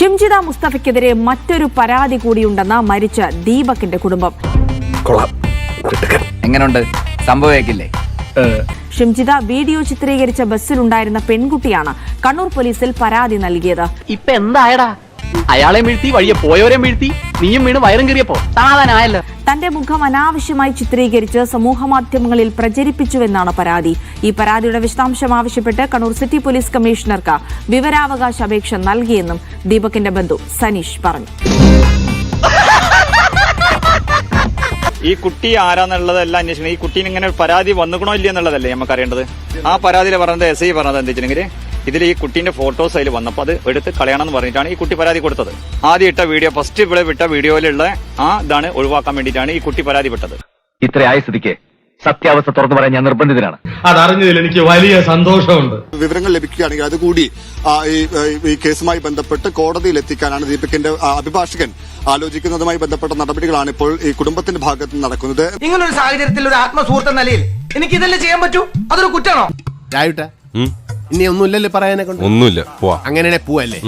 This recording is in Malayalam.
ഷിംജിത മുസ്തഫയ്ക്കെതിരെ മറ്റൊരു പരാതി കൂടിയുണ്ടെന്ന മരിച്ച ദീപകിന്റെ കുടുംബം. എങ്ങനെയുണ്ട് സംഭവിക്കില്ലേ ഷിംജിത വീഡിയോ ചിത്രീകരിച്ച ബസ്സിലുണ്ടായിരുന്ന പെൺകുട്ടിയാണ് കണ്ണൂർ പോലീസിൽ പരാതി നൽകിയത്. ഇപ്പൊ എന്തായടാ? അയാളെ വീഴ്ത്തി വഴിയെ പോയവരെ വീഴ്ത്തി നീയും വീണ് വയറും കീറിയപ്പോ സമാധാനമായല്ലോ തന്റെ മുഖം അനാവശ്യമായി ചിത്രീകരിച്ച് സമൂഹ മാധ്യമങ്ങളിൽ പ്രചരിപ്പിച്ചുവെന്നാണ് പരാതി. ഈ പരാതിയുടെ വിശദാംശം ആവശ്യപ്പെട്ട് കണ്ണൂർ സിറ്റി പോലീസ് കമ്മീഷണർക്ക് വിവരാവകാശ അപേക്ഷ നൽകിയെന്നും ദീപകിന്റെ ബന്ധു സനീഷ് പറഞ്ഞു. ഈ കുട്ടി ആരാന്നുള്ളതെല്ലാം അന്വേഷിക്കണം ഈ കുട്ടീന് ഇങ്ങനെ ഒരു പരാതി വന്നുകണോ ഇല്ല എന്നുള്ളതല്ലേ നമുക്ക് അറിയേണ്ടത് ആ പരാതിയിൽ പറഞ്ഞത് എസ് ഐ പറഞ്ഞത് എന്താ വെച്ചിട്ടുണ്ടെങ്കിൽ ഇതിൽ ഈ കുട്ടീന്റെ ഫോട്ടോസ് അതിൽ വന്നപ്പോൾ അത് എടുത്ത് കളയണം എന്ന് പറഞ്ഞിട്ടാണ് ഈ കുട്ടി പരാതി കൊടുത്തത്. ആദ്യം ഇട്ട വീഡിയോ ഫസ്റ്റ് ഇവിടെ വിട്ട വീഡിയോയിലുള്ള ആ ഇതാണ് ഒഴിവാക്കാൻ വേണ്ടിയിട്ടാണ് ഈ കുട്ടി പരാതി വിട്ടത് ഇത്ര ആയ സ്ഥിതിക്ക്. സത്യാവസ്ഥ തുറന്നു പറയാൻ ഞാൻ നിർബന്ധിതനാണ്. അതറിഞ്ഞതിൽ എനിക്ക് വലിയ സന്തോഷമുണ്ട്. വിവരങ്ങൾ ലഭിക്കുകയാണെങ്കിൽ അതുകൂടി ഈ കേസുമായി ബന്ധപ്പെട്ട് കോടതിയിൽ എത്തിക്കാനാണ് ദീപകിന്റെ അഭിഭാഷകൻ ആലോചിക്കുന്നതുമായി ബന്ധപ്പെട്ട നടപടികളാണ് ഇപ്പോൾ ഈ കുടുംബത്തിന്റെ ഭാഗത്ത് നടക്കുന്നത്. ഇങ്ങനൊരു സാഹചര്യത്തിൽ ഒരു ആത്മസുഹൃത്ത് നിലയിൽ എനിക്ക് ഇതല്ലേ ചെയ്യാൻ പറ്റൂ? അതൊരു കുറ്റാണോ? ഇനി ഒന്നുമില്ലല്ലേ പറയാനെ കൊണ്ട് ഒന്നുമില്ല. പോവാ. അങ്ങനെയാണെ പോവല്ലേ?